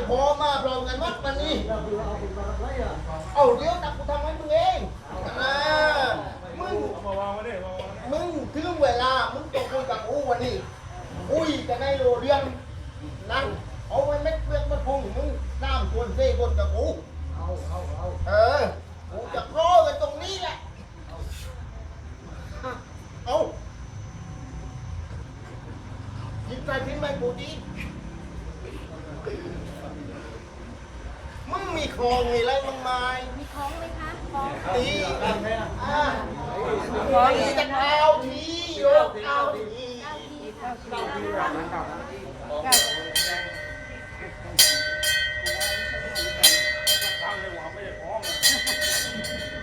แม่ทั้งพ่อมาพร้อมกันวัดวันนี้เอาเดี๋ยวนะกูทำให้มึงเองอ่ามึงเอามาวางไว้ดิมาวางไว้มึงถึงเวลา มึงต้องคุยกับกูวันนี้คุยกันในโรงเรียนนั่งเอาไว้เม็ดเปลือกมันพุงมึงน้ำคนเซ่คนกับกูเออกูจะรอกันตรงนี้แหละเอายิงใจพิมพ์ไปกูดี มึงมีคลองมีอะไรมึงไม้มีคล้องไหมคะคล้องตีอ่าตีจะเอาทีโยกเอาทีเก้าที เก้าทีเก้าทีเก้าที ทางเลยหัวไม่ได้พร้อมอะ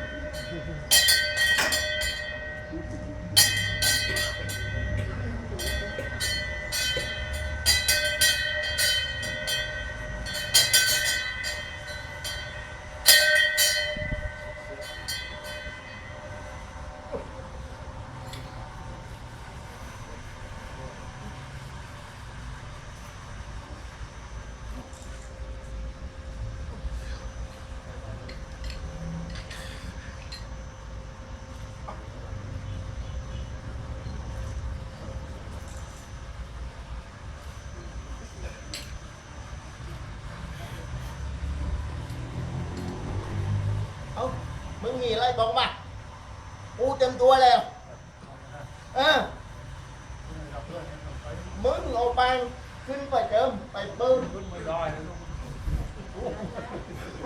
เอา มีอะไรบอกมากูเต็มตัวแล้วเออมึงเอาไปขึ้นไปเจิมไปเบิ้งขึ้นไม่ได้นะลูก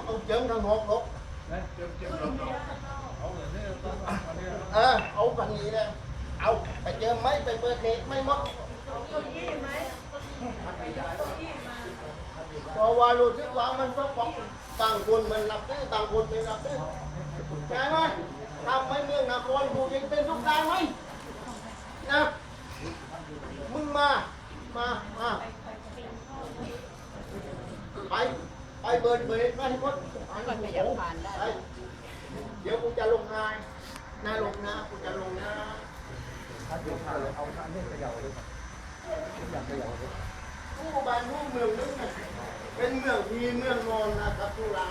เอาเจิมทางหกลกนะเจ็บเจ็บลงเอาเลยเนี่ยต้องเอาเนี่ยเอเอาฝั่งนี้เลยเอาไปเจิมไหมไปเปิดเน็ตไม่หมดเพราะว่ารู้สึกว่ามันต้องบอกต่างคนมันรับซื้ต่างคนไม่รับซื้ ใช่ไหมทำให้เมืองนครกูยังเป็นทุกทางไหมนะ มึงมา มา มา ไป ไปเบิร์นเบิร์นไปให้หมดไปไปเดี๋ยวกูจะลงนายนายลงนะกูจะลงนะผู้บ้านผู้เมืองนึงน่ะเป็นเมืองที่เมืองนอนนะครับทุลา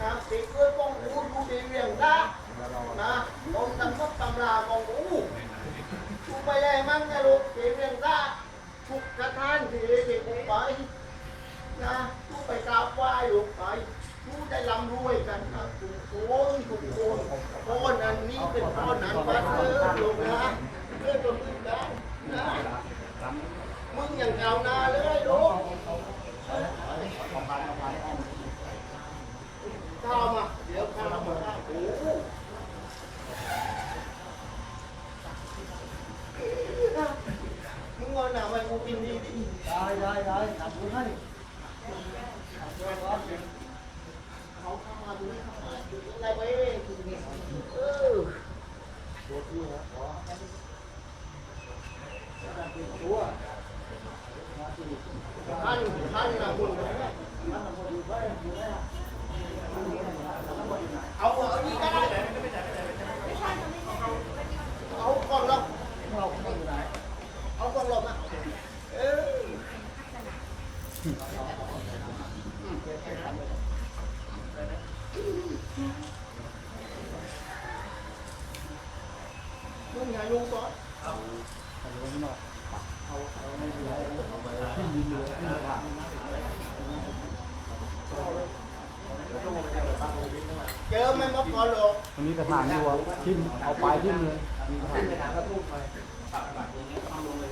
นะติดเกิดกองอูดูดีเวียงได้นะกองตำรับตำรากองอูกูไปได้มั้งนะลูกดีเวียงได้ทุกสถานที่ที่กูไปนะทุกไปกราบไหว้ลวงไปทุกได้ร่ำรวยกันนะทุกคนทุกคนพ่อนั้นนี้เป็นพ่อนั้นบ้าเออหลวงนะเพื่อตัวมึงได้นะมึงอย่างเงานาเลยลูกข้าวมาเดี๋ยวข้าวมาโอ้โหมึงเอาหนาไปกูกินดีดิ ได้ได้ได้ทำบุญให้ เขาเข้ามาดูเข้ามาดูอะไรไปเองเออ ตัว ท่านท่านท่านนะคุณ หยุก่อนเอาเอาลงหน่อยเอาเอาไม่เป็นไรเอาไปขึ้นยืนอยู่ขึ้นระดับเจอไม่มาขอหลอกมันมีปัญหาอยู่อะทิ่มเอาไปลายทิ่มเลยมีปัญหาขึ้นไปหากระตุ้งไปเอาลงเลย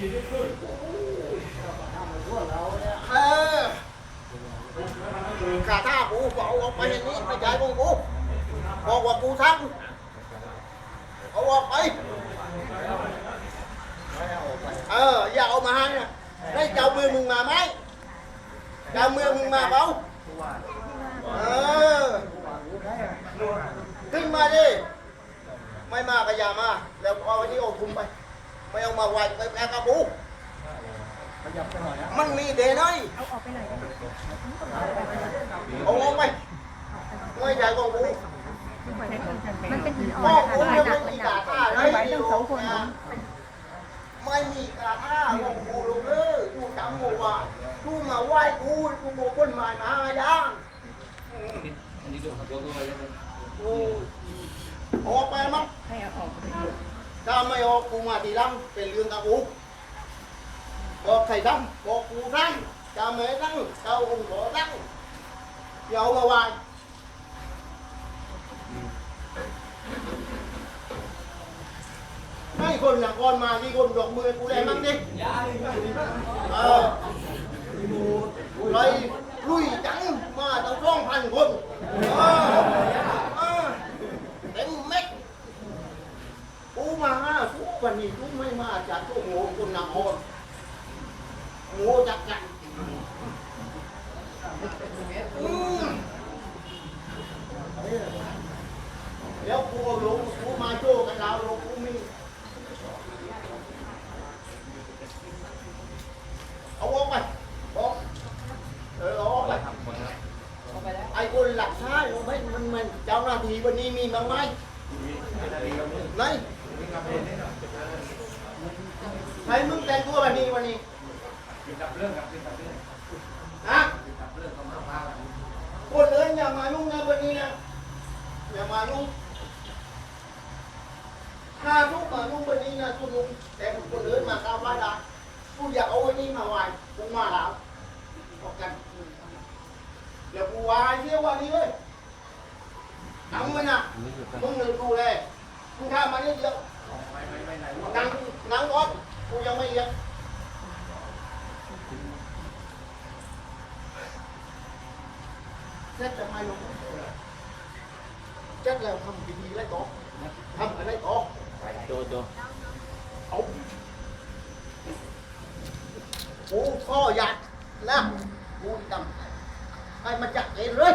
เกิดมีชีวิตขึ้นเออขาท่ากูบอกออกไปอย่างนี้ไม่ใช่ของกูบอกว่ากูทำเอาออกไป เออ อย่าเอามาให้นะได้เจ้ามือมึงมาไหมเจ้ามือมึงมาเปล่าเออ ขึ้นมาดิ ไม่มาก็อย่ามา แล้วเอาไอ้นี่ออกคุมไป ไม่เอามาไว้ไปแพ้กับกูมันมีเดนไอเอาออกไปหน่อยได้ไหมเอาออกไปไม่ใช่ของกูมันเป็นหินอ่พ่ออนนะคะกูลายยังดัไม่กมีมันกาท่าเลยดักเอาไว้ตั้งสองคนไม่มีกาท่าของกูลงเลยกูจำหมดว่ากูมาไหว้กูกูบอกคนหมายมาย่างอันนี้ดูครับยกตัวไปได้ไหมกูออกไปมั้งให้เอาออกไป ถ้าไม่ออกกูมาทีหลังเป็นเรื่องกับกูบอกใครดังบอกกูดังจะไม่ดังเจ้าองค์ขอดังอย่าเอามาไหว้ให้คนอย่างก่อนมาที่คนดอกมือกูแลมั่งดิเออเลยลุยจังมาตั้งสองพันคนเออเต็มเม็ด กู มาทุกวันนี้ทุกไม่มาจากตัวโง่คนนครโง่จากกันอืมเดี๋ยวกูลงกูมาโจกันแล้วลงกูมีเอาออกไปออกเออออกไปไอ้คนหลักท้ายมันมันเจ้าหน้าที่วันนี้มีบ้างไหมไหน ใครมึงแต่งตัวแบบนี้วันนี้ฮะคนเอินอย่ามายุ่งนะวันนี้นะอย่ามายุ่งถ้าลูกมายุ่งวันนี้นะคุณลุงแต่คนเอินมาก้าวว่าได้กูอยากเอาวันนี้มาไหวกูมาแล้วบอกกันเดี๋ยวกูวายเที่ยววันนี้เว้ยทำมันนะมึงเลยดูแลมึงทำมาเนี่ยเดียวนั่งนั่งก่อนกู ยังไม่เรียกเสร็จจะไม่ลงเสร็จแล้วทำพิธีอะไรต่อทำอะไรต่อโจโจเอากูข้อยัดนะกูจำให้มาจัดเองเลย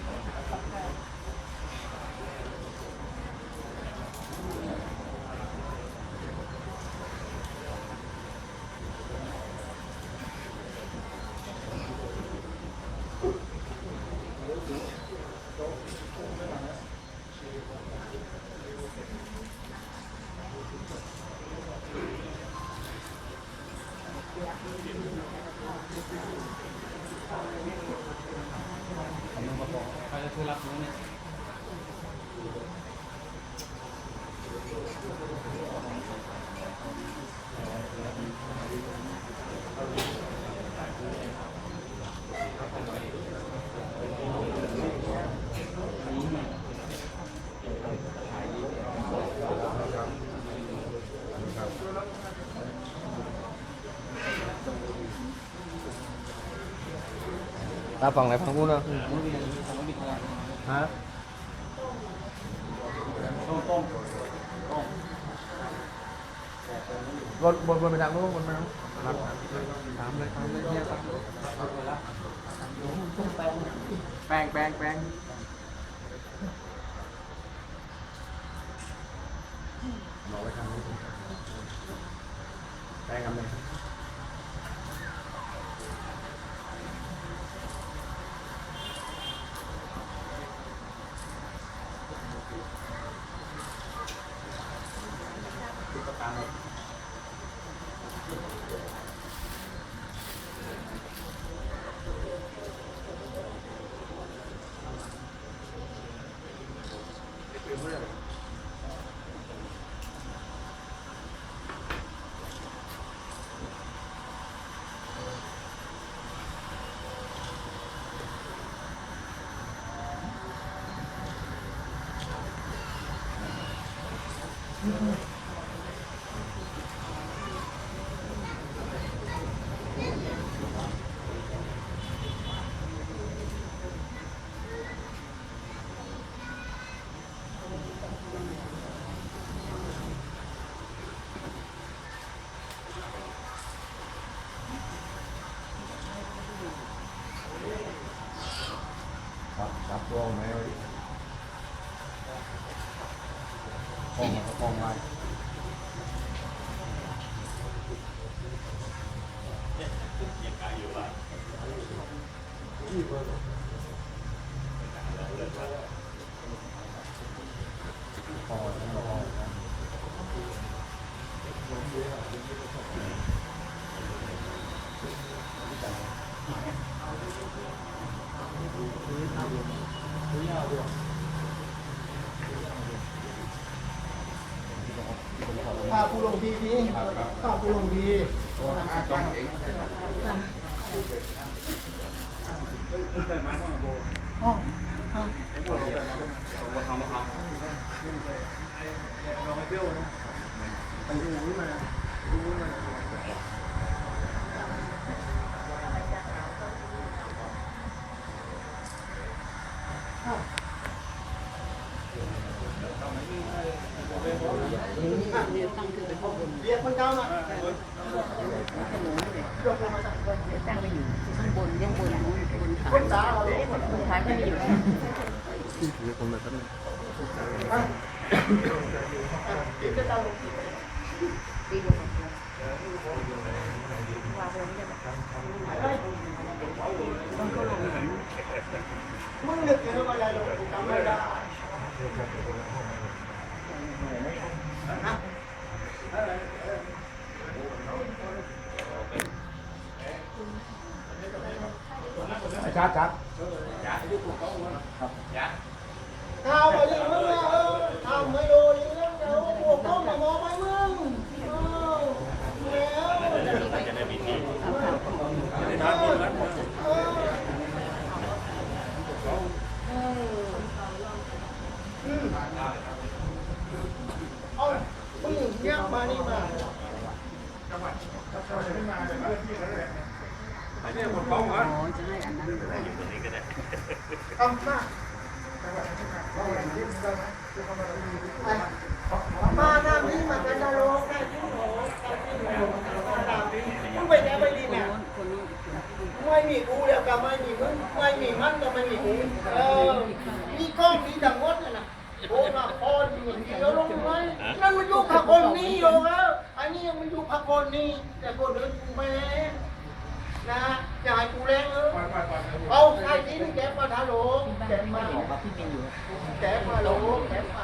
đa phần lại phần cua đâu นฝั่งนู้นเนาะฮะรถบนบนไปทางโน้นบนไปทางรับถามเลยถามเลยเนี่ยครับแปลงแปลงแปลงรอไปทางนู้แปลงกันเลย ครับจั บตัวไหมคล้องมาคล้องไว้พอทั้งหมดพ พาผู้ลงทีนี้พาผู้ลงทีเรียกมันเจ้ามา ตั้งไม่อยู่ข้างบนยังบนนู้นบนขา คนจ้าเราลูก บนท้ายไม่อยู่ ถือคนแบบนั้น ติดจะเจ้าลง ตีลงมาวาง ลงได้ไหมต้องก็ลงเหมือนมึงนึกถึงอะไรลงกูจำไม่ได้ อาจารย์จัด ข้าวมาดิมึงเออข้าวไม่ดูดิแล้วเดี๋ยวพวกต้องมามองไปมึงแล้ว จะได้มีที่ เอาข่าวของ จะได้ทานที่นั้น เออเอามึงเงียบมานี่มา อันนี้คนป้องกัน อ๋อจะให้อันนั้นด้วย ตรงนี้ก็ได้ ทำมามาหน้านี้มากันดาโลกได้ที่หนูมึงไปไหนไปดีเนี่ย คนนู้น ไมีกูแล้วก็ไม่มีมึงไม่มีมันก็ไม่มีกูเออมีกล้องมีดังมดน่ะโอ้ละครอยู่ที่เดียวลงไหมนั่นมันอยู่พักคนนี้อยู่ครับอันนี้ยังมันอยู่พักคนนี้แต่คนอื่นกูไม่แรงนะอย่าให้กูแรงเออเอาใครที่นี่แกมาทาโลแกมาแกมาโลแกมา